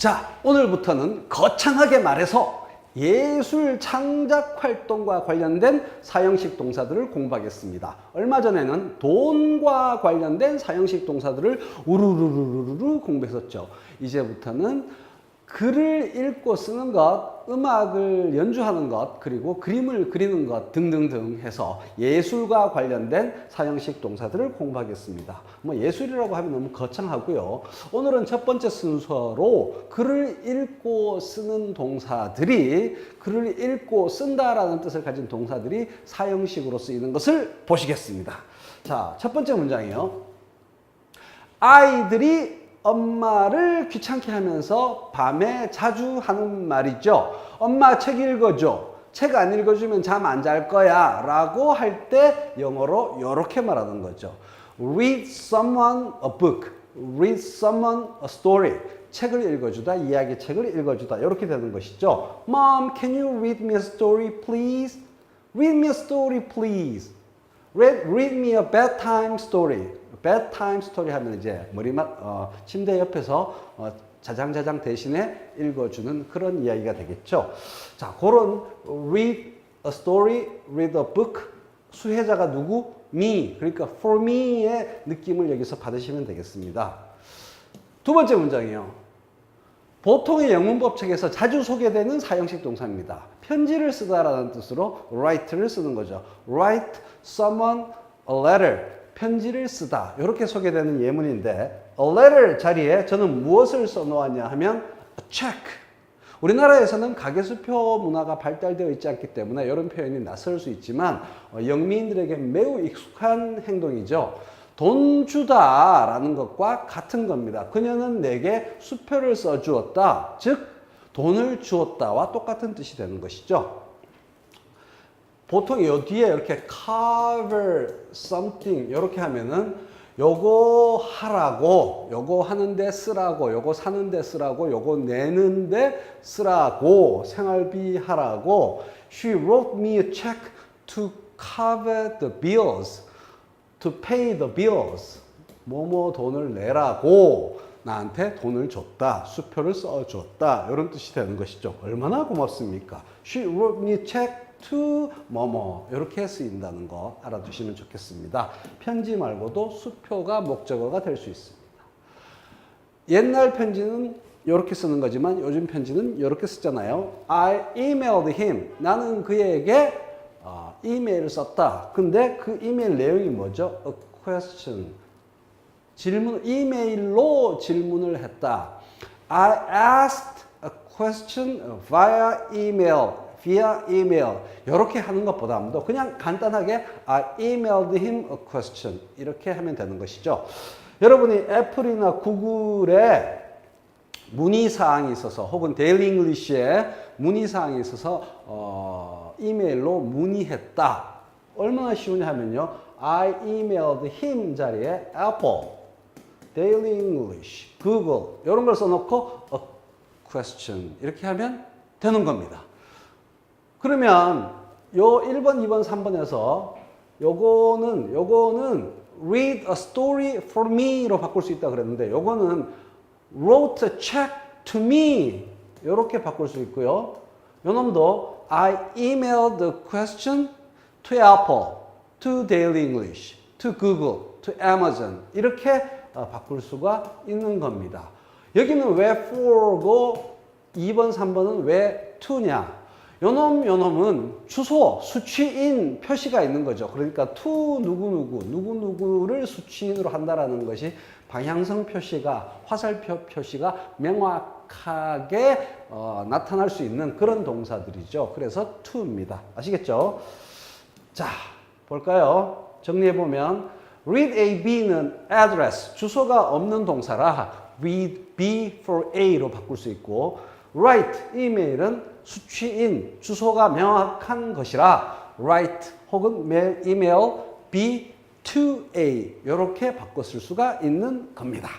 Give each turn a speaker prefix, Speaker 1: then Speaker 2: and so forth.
Speaker 1: 자, 오늘부터는 거창하게 말해서 예술 창작 활동과 관련된 사형식 동사들을 공부하겠습니다. 얼마 전에는 돈과 관련된 사형식 동사들을 우르르르르르 공부했었죠. 이제부터는 글을 읽고 쓰는 것, 음악을 연주하는 것, 그리고 그림을 그리는 것 등등등 해서 예술과 관련된 사형식 동사들을 공부하겠습니다. 뭐 예술이라고 하면 너무 거창하고요. 오늘은 첫 번째 순서로 글을 읽고 쓰는 동사들이 글을 읽고 쓴다라는 뜻을 가진 동사들이 사형식으로 쓰이는 것을 보시겠습니다. 자, 첫 번째 문장이요. 아이들이 엄마를 귀찮게 하면서 밤에 자주 하는 말이죠. 엄마 책 읽어줘. 책 안 읽어주면 잠 안 잘 거야. 라고 할 때 영어로 이렇게 말하는 거죠. Read someone a book. Read someone a story. 책을 읽어주다, 이야기 책을 읽어주다. 이렇게 되는 것이죠. Mom, can you read me a story, please? Read me a story, please. Read, read me a bedtime story. Bedtime story 하면 이제 머리만 어, 침대 옆에서 어, 자장자장 대신에 읽어주는 그런 이야기가 되겠죠. 자, 그런 read a story, read a book 수혜자가 누구? me. 그러니까 for me의 느낌을 여기서 받으시면 되겠습니다. 두 번째 문장이요. 보통의 영문법 책에서 자주 소개되는 사형식 동사입니다. 편지를 쓰다라는 뜻으로 write를 쓰는 거죠. write someone a letter. 편지를 쓰다. 이렇게 소개되는 예문인데 a letter 자리에 저는 무엇을 써놓았냐 하면 a check. 우리나라에서는 가계수표 문화가 발달되어 있지 않기 때문에 이런 표현이 낯설 수 있지만 어, 영미인들에게 매우 익숙한 행동이죠. 돈 주다라는 것과 같은 겁니다. 그녀는 내게 수표를 써주었다. 즉, 돈을 주었다와 똑같은 뜻이 되는 것이죠. 보통 요 뒤에 이렇게 cover something 이렇게 하면은 요거 하라고, 요거 하는데 쓰라고, 요거 사는데 쓰라고, 요거 내는데 쓰라고, 생활비 하라고. She wrote me a check to cover the bills. to pay the bills. 뭐뭐 돈을 내라고 나한테 돈을 줬다. 수표를 써줬다. 이런 뜻이 되는 것이죠. 얼마나 고맙습니까? She wrote me check to 뭐뭐 이렇게 쓰인다는 거 알아두시면 좋겠습니다. 편지 말고도 수표가 목적어가 될 수 있습니다. 옛날 편지는 이렇게 쓰는 거지만 요즘 편지는 이렇게 쓰잖아요. I emailed him. 나는 그에게 어, 이메일을 썼다. 근데 그 이메일 내용이 뭐죠? A question. 질문, 이메일로 질문을 했다. I asked a question via email, via email. 이렇게 하는 것보다도 그냥 간단하게 I emailed him a question. 이렇게 하면 되는 것이죠. 여러분이 애플이나 구글에 문의사항이 있어서 혹은 데일리 잉글리시에 문의사항이 있어서 어, 이메일로 문의했다. 얼마나 쉬우냐 하면요. I emailed him 자리에 Apple, Daily English, Google 이런 걸 써놓고 a question 이렇게 하면 되는 겁니다. 그러면 요 1번, 2번, 3번에서 요거는 요거는 read a story for me로 바꿀 수 있다 그랬는데 요거는 wrote a check to me 이렇게 바꿀 수 있고요. 요 놈도 I emailed the question to Apple, to Daily English, to Google, to Amazon 이렇게 어, 바꿀 수가 있는 겁니다. 여기는 왜 for고 2번, 3번은 왜 to냐? 요놈, 요놈은 주소, 수취인 표시가 있는 거죠. 그러니까 to 누구누구, 누구누구를 수취인으로 한다라는 것이 방향성 표시가, 화살표 표시가 명확하게 어, 나타날 수 있는 그런 동사들이죠. 그래서 to입니다. 아시겠죠? 자, 볼까요? 정리해 보면, read A, B는 address, 주소가 없는 동사라 read B for A로 바꿀 수 있고, write, 이메일은 수취인, 주소가 명확한 것이라 write 혹은 메일, 이메일 B to A 이렇게 바꿨을 수가 있는 겁니다.